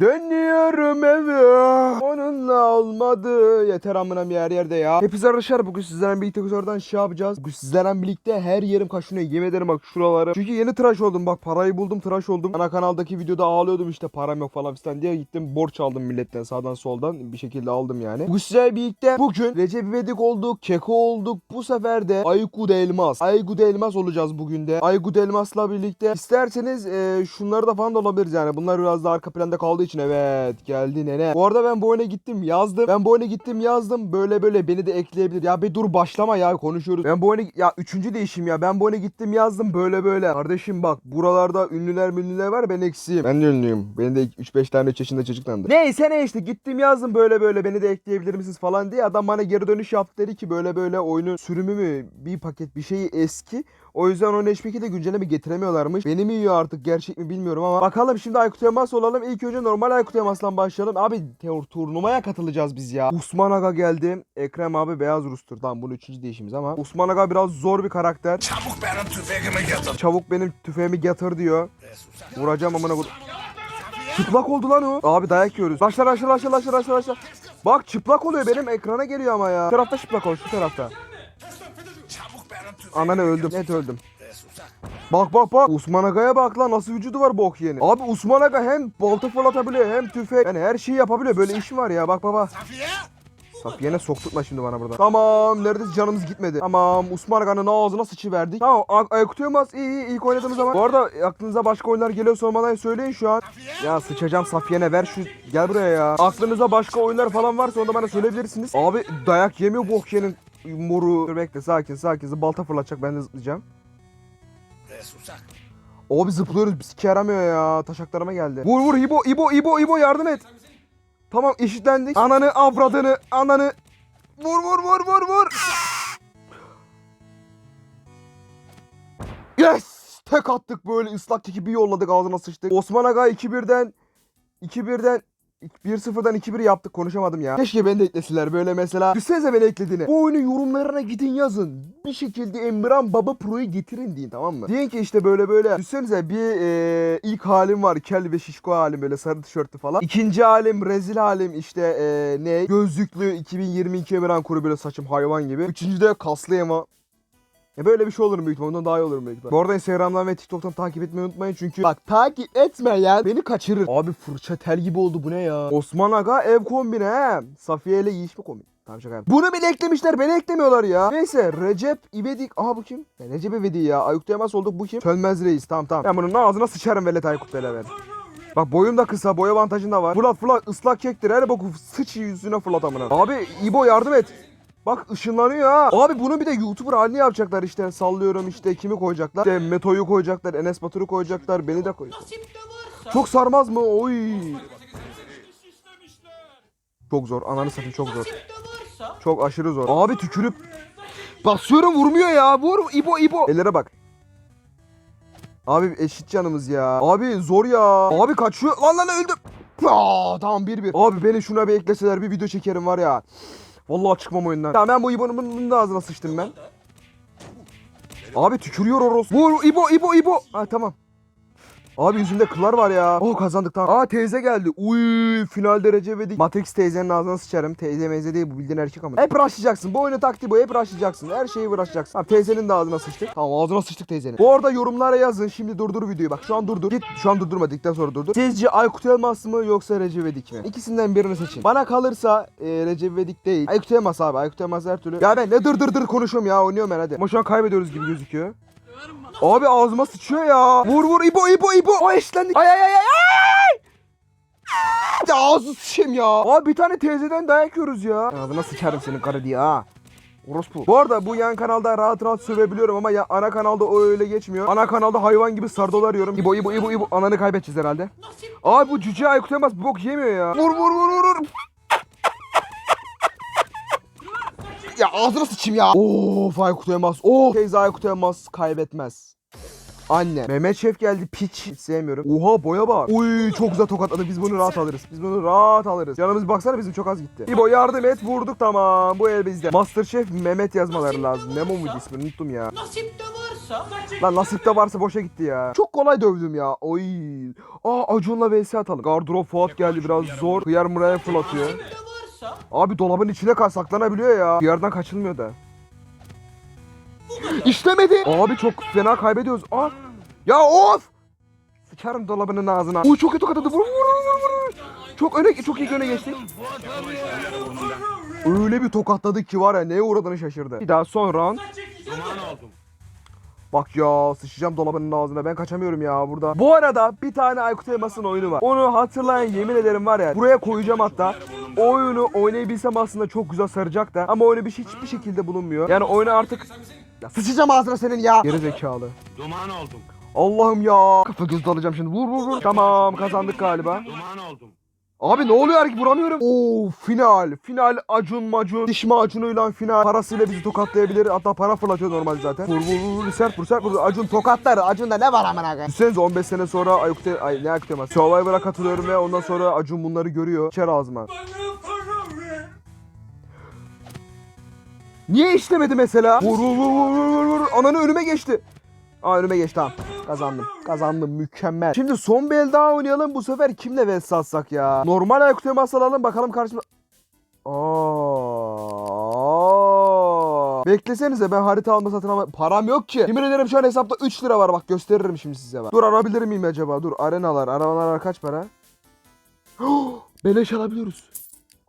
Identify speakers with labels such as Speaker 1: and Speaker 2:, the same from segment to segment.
Speaker 1: Dönüyorum eve. Olmadı. Yeter amına bir yer yerde ya. Hepinize arkadaşlar bugün sizlerle birlikte oradan şey yapacağız. Bugün sizlerle birlikte her yerim kaşınıyor. Yemin ederim bak şuraları. Çünkü yeni tıraş oldum. Bak parayı buldum tıraş oldum. Ana kanaldaki videoda ağlıyordum işte param yok falan filan diye gittim borç aldım milletten sağdan soldan bir şekilde aldım yani. Bugün sizlerle birlikte bugün Recep İvedik olduk, Keko olduk. Bu sefer de Aykut Elmas. Aykut Elmas olacağız bugün de. Aykut Elmas'la birlikte isterseniz e, şunları da falan da olabiliriz yani. Bunlar biraz da arka planda kaldığı için evet geldi nene. Bu arada ben bu oyuna gittim yazdım. Ben bu oyuna gittim yazdım. Böyle böyle beni de ekleyebilir. Ya bir dur başlama ya konuşuyoruz. Ben bu oyuna ya üçüncü değişim ya. Ben bu oyuna gittim yazdım böyle böyle. Kardeşim bak buralarda ünlüler münlüler var ben eksiğim. Ben de ünlüyüm. Beni de 3-5 tane 3 yaşında çocuklandı. Neyse ne işte gittim yazdım böyle böyle beni de ekleyebilir misiniz falan diye. Adam bana geri dönüş yaptı dedi ki böyle böyle oyunun sürümü mü bir paket bir şeyi eski. O yüzden onu hiçbir şekilde güncelleme getiremiyorlarmış. Beni mi yiyor artık gerçek mi bilmiyorum ama. Bakalım şimdi Aykut Elmas olalım. İlk önce normal Aykut Elmas'tan başlayalım. Abi te- turnuvaya katılacağız biz ya. Usman Aga geldi. Ekrem abi Beyaz Rus'tur. Tamam bunu üçüncü değişimiz ama. Usman Aga biraz zor bir karakter.
Speaker 2: Çabuk benim tüfeğimi getir.
Speaker 1: Çabuk benim tüfeğimi getir diyor. Vuracağım amına vur. Çıplak oldu lan o. Abi dayak yiyoruz. Başla başla başla başla başla başla. Bak çıplak oluyor benim ekrana geliyor ama ya. Şu tarafta çıplak ol şu tarafta. Ananı öldüm. Net öldüm. Bak bak bak. Osman Aga'ya bak lan nasıl vücudu var bok yeni. Abi Osman Aga hem balta fırlatabiliyor hem tüfek. Yani her şeyi yapabiliyor. Böyle işi var ya bak baba.
Speaker 2: Safiye.
Speaker 1: Safiye'ne sokturtma şimdi bana burada. Tamam neredeyse canımız gitmedi. Tamam Osman Aga'nın ağzına sıçıverdik. Tamam Ay- Aykut Yılmaz iyi iyi ilk oynadığımız zaman. Bu arada aklınıza başka oyunlar geliyor sormadan söyleyin şu an. Ya sıçacağım Safiye'ne ver şu gel buraya ya. Aklınıza başka oyunlar falan varsa onu da bana söyleyebilirsiniz. Abi dayak yemiyor bok yenin moru. Bekle sakin sakin. Balta fırlatacak ben de zıplayacağım.
Speaker 2: Susak.
Speaker 1: Abi zıplıyoruz biz yaramıyor ya. Taşaklarıma geldi. Vur vur İbo İbo İbo İbo yardım et. Tamam eşitlendik. Ananı avradını ananı. Vur vur vur vur vur. Yes! Tek attık böyle ıslak teki bir yolladık ağzına sıçtık. Osman Aga 2-1'den 2-1'den 1-0'dan 2-1 yaptık konuşamadım ya. Keşke beni de ekleseler böyle mesela. Düşünsenize beni eklediğini. Bu oyunun yorumlarına gidin yazın. Bir şekilde Emran Baba Pro'yu getirin deyin tamam mı? Deyin ki işte böyle böyle. Düşünsenize bir e, ilk halim var. Kel ve şişko halim böyle sarı tişörtlü falan. İkinci halim rezil halim işte e, ne? Gözlüklü 2022 Emran Kuru böyle saçım hayvan gibi. Üçüncü de kaslı ama e böyle bir şey olur mu büyük ihtimalle. Ondan daha iyi olur mu büyük ihtimalle. Bu arada Instagram'dan ve TikTok'tan takip etmeyi unutmayın çünkü bak takip etmeyen beni kaçırır. Abi fırça tel gibi oldu bu ne ya? Osman Aga ev kombini he. Safiye ile yiyiş mi kombin? Tamam şaka yaptım. Bunu bile eklemişler beni eklemiyorlar ya. Neyse Recep İvedik. Aha bu kim? Ya Recep İvedik ya. Aykut Yılmaz olduk bu kim? Sönmez Reis tamam tamam. Ben bunun ağzına sıçarım velet Aykut beraber. Bak boyum da kısa boy avantajın da var. Fırlat fırlat ıslak kektir her boku sıç yüzüne fırlat amına. Abi İbo yardım et. Bak ışınlanıyor ha. Abi bunu bir de YouTuber halini yapacaklar işte. Sallıyorum işte kimi koyacaklar. İşte Meto'yu koyacaklar. Enes Batur'u koyacaklar. Beni de koyacaklar. Çok sarmaz mı? Oy. Çok zor. Ananı satayım çok zor. Çok aşırı zor. Abi tükürüp basıyorum vurmuyor ya. Vur İbo İbo. Ellere bak. Abi eşit canımız ya. Abi zor ya. Abi kaçıyor. Lan lan öldüm. Aa, tamam bir bir. Abi beni şuna bir ekleseler bir video çekerim var ya. Vallahi çıkmam oyundan. Tamam ben bu İbo'nun da ağzına sıçtım ben. Abi tükürüyor Oros. Vur İbo İbo İbo. Ha tamam. Abi yüzünde kıllar var ya. Oh kazandık tamam. Aa teyze geldi. Uy final derece verdik. Matrix teyzenin ağzına sıçarım. Teyze meyze değil bu bildiğin erkek ama. Hep rushlayacaksın. Bu oyunu taktiği bu. Hep rushlayacaksın. Her şeyi rushlayacaksın. Tamam teyzenin de ağzına sıçtık. Tamam ağzına sıçtık teyzenin. Bu arada yorumlara yazın. Şimdi durdur videoyu. Bak şu an durdur. Git şu an durdurmadıktan sonra durdur. Sizce Aykut Elmas mı yoksa Recep İvedik mi? İkisinden birini seçin. Bana kalırsa e, Recep İvedik değil. Aykut Elmas abi. Aykut Elmas her türlü. Ya ben ne dır dır dır konuşuyorum ya. Oynuyorum ben hadi. Ama şu an kaybediyoruz gibi gözüküyor. Abi ağzıma sıçıyor ya. Vur vur İbo İbo İbo. O eşlendik. Ay ay ay ay. ay! Ya ağzı sıçayım ya. Abi bir tane teyzeden dayak yiyoruz ya. Ağzına sıçarım senin karı diye ha. Orospu. Bu arada bu yan kanalda rahat rahat sövebiliyorum ama ya ana kanalda o öyle geçmiyor. Ana kanalda hayvan gibi sardolar yiyorum. İbo İbo İbo İbo. Ananı kaybedeceğiz herhalde. Abi bu cüce Aykut Elmas bok yemiyor ya. Vur vur vur vur vur. Ya ağzına sıçayım ya. Of Aykut Elmas. Of. Teyze Aykut Elmas kaybetmez. Anne. Mehmet Şef geldi piç. Hiç sevmiyorum. Oha boya bak. Uy çok güzel tokatladı. Biz bunu rahat alırız. Biz bunu rahat alırız. Yanımız baksana bizim çok az gitti. İbo yardım et. Vurduk tamam. Bu el bizde. Master Şef Mehmet yazmaları lazım. Memo muydu ismi? Unuttum ya.
Speaker 3: Nasip de varsa
Speaker 1: Lan nasipte varsa boşa gitti ya. Çok kolay dövdüm ya. Oy. Aa Acun'la vs atalım. Gardırop Fuat geldi biraz zor. Hıyar mıraya fırlatıyor. Abi dolabın içine saklanabiliyor ya. Yerden kaçılmıyor da. İşlemedi. Abi çok fena kaybediyoruz. Aa. Ya of. Sıçarım dolabının ağzına. Uy çok kötü katadı. Vur vur vur vur. Çok öne çok iyi öne geçtik. Öyle bir tokatladık ki var ya neye uğradığını şaşırdı. Bir daha son round. Bak ya sıçacağım dolabının ağzına ben kaçamıyorum ya burada. Bu arada bir tane Aykut Elmas'ın oyunu var. Onu hatırlayan yemin ederim var ya buraya koyacağım hatta. O oyunu oynayabilsem aslında çok güzel saracak da ama oyunu bir şey, hiçbir şekilde bulunmuyor. Yani oyunu artık ya sıçacağım ağzına senin ya. Geri zekalı.
Speaker 4: Duman oldum.
Speaker 1: Allah'ım ya. Kafa göz dalacağım şimdi. Vur vur vur. Tamam kazandık galiba.
Speaker 4: Duman oldum.
Speaker 1: Abi ne oluyor ki vuramıyorum. Oo final. Final Acun Macun. Diş macunuyla final. Parasıyla bizi tokatlayabilir. Hatta para fırlatıyor normal zaten. Vur vur vur. Sert vur sert vur. Acun tokatlar. Acun'da ne var amına koyayım. Düşünsenize 15 sene sonra Aykut'e... Ay ne Aykut'e mas. Survivor'a katılıyorum ve ondan sonra Acun bunları görüyor. İçer ağzıma. Niye işlemedi mesela? Vur vur vur vur vur. Ananı önüme geçti. Aa önüme geçti tamam. Kazandım. Kazandım mükemmel. Şimdi son bir el daha oynayalım. Bu sefer kimle vs atsak ya? Normal Aykut Elmas alalım bakalım karşıma... Aa. Beklesenize ben harita alma satın alma... Param yok ki. Yemin ederim şu an hesapta 3 lira var bak gösteririm şimdi size bak. Dur arabilir miyim acaba? Dur arenalar. Arenalar kaç para? Beleş alabiliyoruz.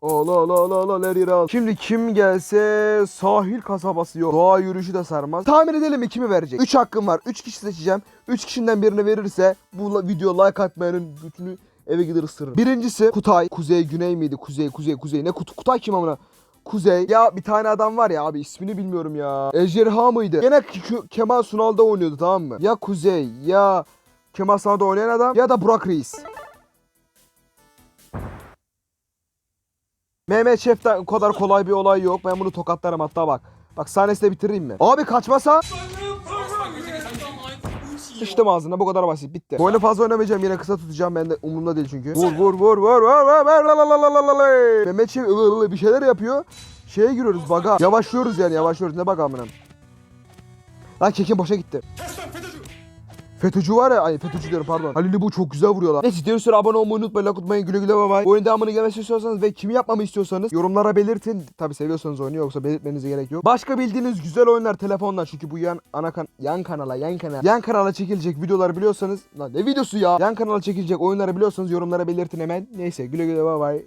Speaker 1: Ola ola ola ola her. Şimdi kim gelse sahil kasabası yok. Doğa yürüyüşü de sarmaz. Tahmin edelim mi kimi verecek? 3 hakkım var. 3 kişi seçeceğim. 3 kişiden birini verirse bu video like atmayanın bütünü eve gider ısırırım. Birincisi Kutay. Kuzey Güney miydi? Kuzey Kuzey Kuzey. Ne Kut Kutay kim amına? Kuzey. Ya bir tane adam var ya abi ismini bilmiyorum ya. Ejderha mıydı? Gene Kemal Sunal'da oynuyordu tamam mı? Ya Kuzey ya Kemal Sunal'da oynayan adam ya da Burak Reis. Mehmet Şef'ten kadar kolay bir olay yok. Ben bunu tokatlarım hatta bak. Bak sahnesinde bitireyim mi? Abi kaçmasa sıçtım ağzına bu kadar basit bitti. Bu oyunu fazla oynamayacağım yine kısa tutacağım ben de umurumda değil çünkü. Vur vur vur vur vur vur vur. Mehmet Şef bir şeyler yapıyor. Şeye giriyoruz baga. Yavaşlıyoruz yani yavaşlıyoruz ne bak amına. Lan kekin boşa gitti.
Speaker 2: FETÖ'cü.
Speaker 1: Var ya, ay FETÖ'cü diyorum pardon. Halil'i bu çok güzel vuruyorlar. Neyse diğer süre abone olmayı unutmayın, like unutmayın, güle güle bay bay. Oyun devamını gelmesi istiyorsanız ve kimi yapmamı istiyorsanız yorumlara belirtin. Tabi seviyorsanız oyunu yoksa belirtmenize gerek yok. Başka bildiğiniz güzel oyunlar telefondan çünkü bu yan ana kan yan kanala yan kanala yan kanala çekilecek videolar biliyorsanız lan ne videosu ya? Yan kanala çekilecek oyunları biliyorsanız yorumlara belirtin hemen. Neyse güle güle bay bay.